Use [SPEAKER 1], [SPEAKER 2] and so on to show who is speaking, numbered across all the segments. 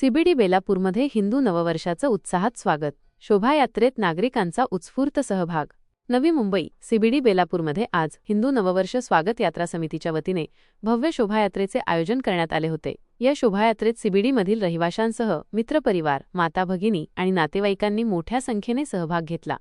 [SPEAKER 1] CBD बेलापूरमध्ये Hindu नववर्षाचं उत्साहात स्वागत. शोभायात्रेत नागरिकांचा उत्स्फूर्त सहभाग. नवी मुंबई सीबीडी बेलापूरमध्ये आज हिंदू नववर्ष स्वागत यात्रा समितीच्या वतीने भव्य शोभायात्रेचे आयोजन करण्यात आले होते. या शोभायात्रेत सीबीडीमधील रहिवाशांसह मित्रपरिवार माता भगिनी आणि नातेवाईकांनी मोठ्या संख्येने सहभाग घेतला.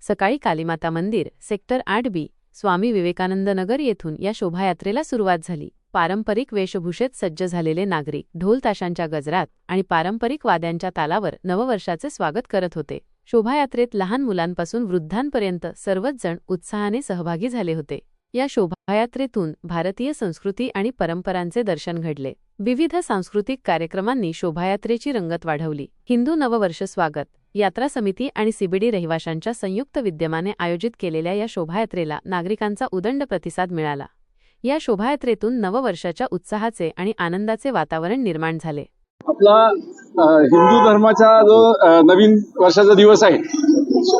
[SPEAKER 1] सकाळी कालीमाता मंदिर सेक्टर आठ बी स्वामी विवेकानंद नगर येथून या शोभायात्रेला सुरुवात झाली. पारंपरिक वेशभूषेत सज्ज झालेले नागरिक ढोल ताशांच्या गजरात आणि पारंपरिक वाद्यांच्या तालावर नववर्षाचे स्वागत करत होते. शोभायात्रेत लहान मुलांपासून वृद्धांपर्यंत सर्वच जण उत्साहाने सहभागी झाले होते. या शोभायात्रेतून भारतीय संस्कृती आणि परंपरांचे दर्शन घडले. विविध सांस्कृतिक कार्यक्रमांनी शोभायात्रेची रंगत वाढवली. हिंदू नववर्ष स्वागत यात्रा समिती आणि सीबीडी रहिवाशांच्या संयुक्त विद्यमाने आयोजित केलेल्या या शोभायात्रेला नागरिकांचा उदंड प्रतिसाद मिळाला. या शोभायात्रेतून नववर्षाच्या उत्साहाचे आणि आनंदाचे वातावरण निर्माण झाले.
[SPEAKER 2] आपला हिंदू धर्माचा जो नवीन वर्षाचा दिवस आहे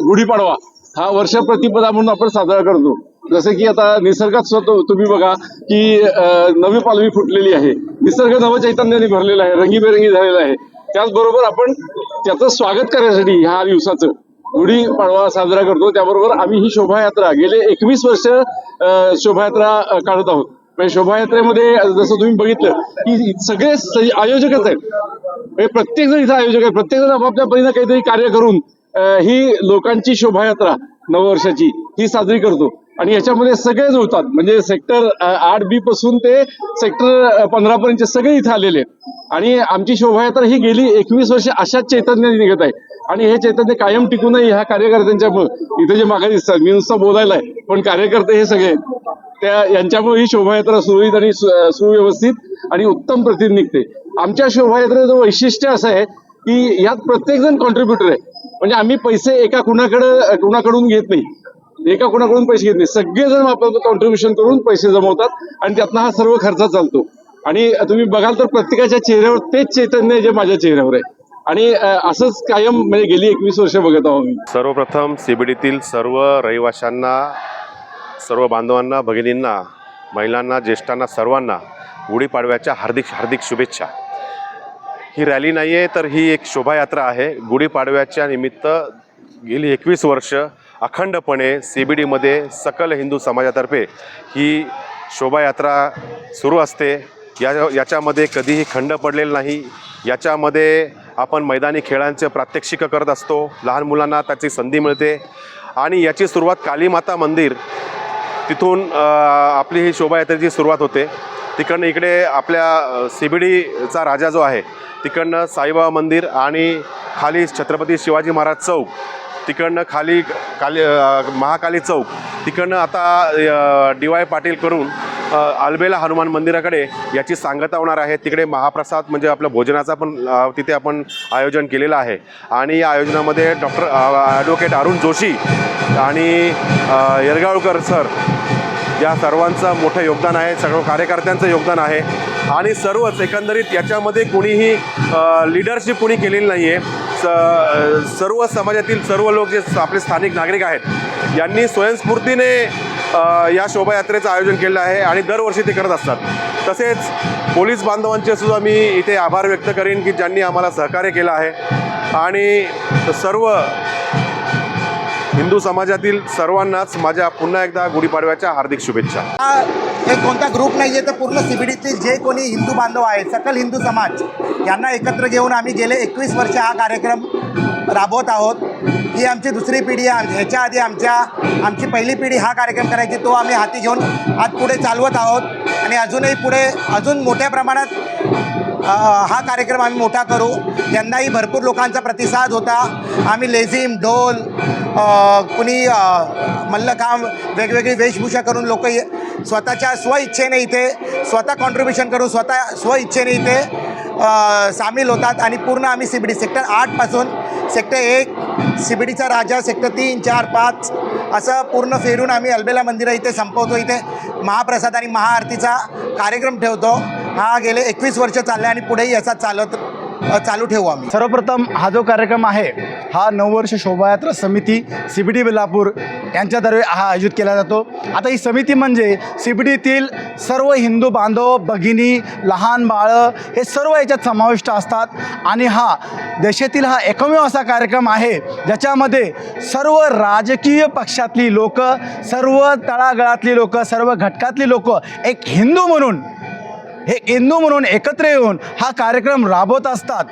[SPEAKER 2] गुढीपाडवा हा वर्ष प्रतिपदा म्हणून आपण साजरा करतो. जसं की आता निसर्गात स्वतः तुम्ही बघा की नवी पालवी फुटलेली आहे. निसर्ग नवचैतन्याने भरलेला आहे रंगीबेरंगी झालेला आहे. त्याचबरोबर आपण त्याचं स्वागत करण्यासाठी ह्या दिवसाचं गुढी पाडवा साजरा करतो. त्याबरोबर आम्ही ही शोभायात्रा गेले एकवीस वर्ष शोभायात्रा काढत आहोत. म्हणजे शोभायात्रेमध्ये जसं तुम्ही बघितलं की सगळे आयोजकच आहेत. म्हणजे प्रत्येक जण इथं आयोजक आहे प्रत्येक जण आपापल्या परीनं काहीतरी कार्य करून ही लोकांची शोभायात्रा नववर्षाची ही साजरी करतो. आणि याच्यामध्ये सगळे जुळतात म्हणजे सेक्टर आठ बी पासून ते सेक्टर पंधरा पर्यंतचे सगळे इथे आलेले आणि आमची शोभायात्रा ही गेली एकवीस वर्ष अशाच चैतन्याने निघत आहे. आणि हे चैतन्य कायम टिकू नये ह्या कार्यकर्त्यांच्यामुळे इथे जे मागे दिसतात मी नुसतं बोलायला आहे पण कार्यकर्ते हे सगळे त्या यांच्यामुळे ही शोभायात्रा सुरळीत आणि सुव्यवस्थित आणि उत्तम प्रतीत निघते. आमच्या शोभायात्रेचं वैशिष्ट्य असं आहे की यात प्रत्येक जण कॉन्ट्रीब्युटर आहे. म्हणजे आम्ही पैसे एका कुणाकडे कुणाकडून घेत नाही. एका कुणाकडून पैसे घेत नाही. सगळेजण आपलं कॉन्ट्रीब्युशन करून पैसे जमवतात आणि त्यातनं हा सर्व खर्च चालतो. आणि तुम्ही बघाल तर प्रत्येकाच्या चेहऱ्यावर तेच चैतन्य जे माझ्या चेहऱ्यावर आहे. आणि असंच कायम म्हणजे गेली एकवीस वर्ष बघत आहोत
[SPEAKER 3] सर्वप्रथम सीबीडीतील सर्व रहिवाशांना सर्व बांधवांना भगिनींना महिलांना ज्येष्ठांना सर्वांना गुढीपाडव्याच्या हार्दिक हार्दिक शुभेच्छा. ही रॅली नाही आहे तर ही एक शोभायात्रा आहे. गुढीपाडव्याच्या निमित्त गेली एकवीस वर्ष अखंडपणे सी बी डीमध्ये सकल हिंदू समाजातर्फे ही शोभायात्रा सुरू असते. या याच्यामध्ये कधीही खंड पडलेला नाही. याच्यामध्ये आपण मैदानी खेळांचे प्रात्यक्षिकं करत असतो. लहान मुलांना त्याची संधी मिळते. आणि याची सुरुवात कालीमाता मंदिर तिथून आपली ही शोभायात्रेची सुरुवात होते. तिकडनं इकडे आपल्या सीबीडीचा राजा जो आहे तिकडनं साईबाबा मंदिर आणि खाली छत्रपती शिवाजी महाराज चौक तिकडनं खाली काली महाकाली चौक तिकडनं आता डी वाय पाटील करून आलबेला अल्बेला हनुमान मंदिराकडे याची सांगता होणार आहे. तिकडे महाप्रसाद म्हणजे आपल्या भोजनाचा पण तिथे आपण आयोजन केलेलं आहे. आणि या आयोजनामध्ये डॉक्टर ॲडव्होकेट अरुण जोशी आणि अ, येरगावकर सर या सर्वांचं मोठं योगदान आहे. सर्व कार्यकर्त्यांचं योगदान आहे. आणि सर्वच एकंदरीत याच्यामध्ये कोणीही लिडरशिप कोणी केलेली नाही आहे स सर्व समाजातील सर्व लोक जे आपले स्थानिक नागरिक आहेत यांनी स्वयंस्फूर्तीने या शोभायात्रेचं आयोजन केलं आहे आणि दरवर्षी ते करत असतात. तसेच पोलीस बांधवांचे सुद्धा मी इथे आभार व्यक्त करेन की ज्यांनी आम्हाला सहकार्य केलं आहे. आणि सर्व हिंदू समाजातील सर्वांनाच माझ्या पुन्हा एकदा गुढीपाडव्याच्या हार्दिक शुभेच्छा.
[SPEAKER 4] हे कोणता ग्रुप नाही आहे तर पूर्ण सीबीडीतील जे कोणी हिंदू बांधव आहेत सकल हिंदू समाज यांना एकत्र घेऊन आम्ही गेले एकवीस वर्ष हा कार्यक्रम राबवत आहोत. ही आमची दुसरी पिढी आहे. ह्याच्या आधी आमच्या आमची पहिली पिढी हा कार्यक्रम करायची तो आम्ही हाती घेऊन आज पुढे चालवत आहोत. आणि अजूनही पुढे अजून मोठ्या प्रमाणात हा कार्यक्रम आम्ही मोठा करू. यंदाही भरपूर लोकांचा प्रतिसाद होता. आम्ही लेझिम ढोल कुणी मल्लखांब वेगवेगळी वेशभूषा करून लोक स्वतःच्या स्वइच्छेने इथे स्वतः कॉन्ट्रीब्युशन करून स्वतः स्वइच्छेने इथे सामील होतात. आणि पूर्ण आम्ही सी बी डी सेक्टर आठपासून सेक्टर एक शिबिडीचा राजा सेक्टर तीन चार पाच असं पूर्ण फिरून आम्ही अल्बेला मंदिरं इथे संपवतो. इथे महाप्रसाद आणि महाआरतीचा कार्यक्रम ठेवतो. हा गेले एकवीस वर्ष चालला आणि पुढेही असा चालत चालू ठेवू आम्ही.
[SPEAKER 5] सर्वप्रथम हा जो कार्यक्रम आहे हा नववर्ष शोभायात्रा समिती सी बी डी बेलापूर यांच्यातर्फे हा आयोजित केला जातो. आता ही समिती म्हणजे सी बी डीतील सर्व हिंदू बांधव भगिनी लहान बाळं हे सर्व याच्यात समाविष्ट असतात. आणि हा देशातील हा एकमेव असा कार्यक्रम आहे ज्याच्यामध्ये सर्व राजकीय पक्षातली लोक सर्व तळागळातली लोक सर्व घटकातली लोक एक हिंदू म्हणून हे हिंदू म्हणून एकत्र येऊन हा कार्यक्रम राबवत असतात.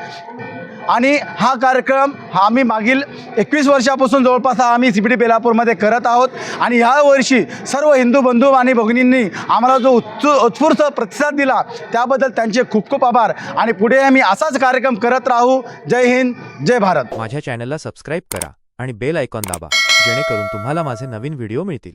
[SPEAKER 5] आणि हा कार्यक्रम हा आम्ही मागील एकवीस वर्षापासून जवळपास हा आम्ही सिपडी बेलापूरमध्ये करत आहोत. आणि यावर्षी सर्व हिंदू बंधू आणि भगिनींनी आम्हाला जो उत्सु उत्स्फूर्त प्रतिसाद दिला त्याबद्दल त्यांचे खूप खूप आभार. आणि पुढे आम्ही असाच कार्यक्रम करत राहू. जय हिंद जय भारत.
[SPEAKER 6] माझ्या चॅनलला सबस्क्राईब करा आणि बेल आयकॉन दाबा जेणेकरून तुम्हाला माझे नवीन व्हिडिओ मिळतील.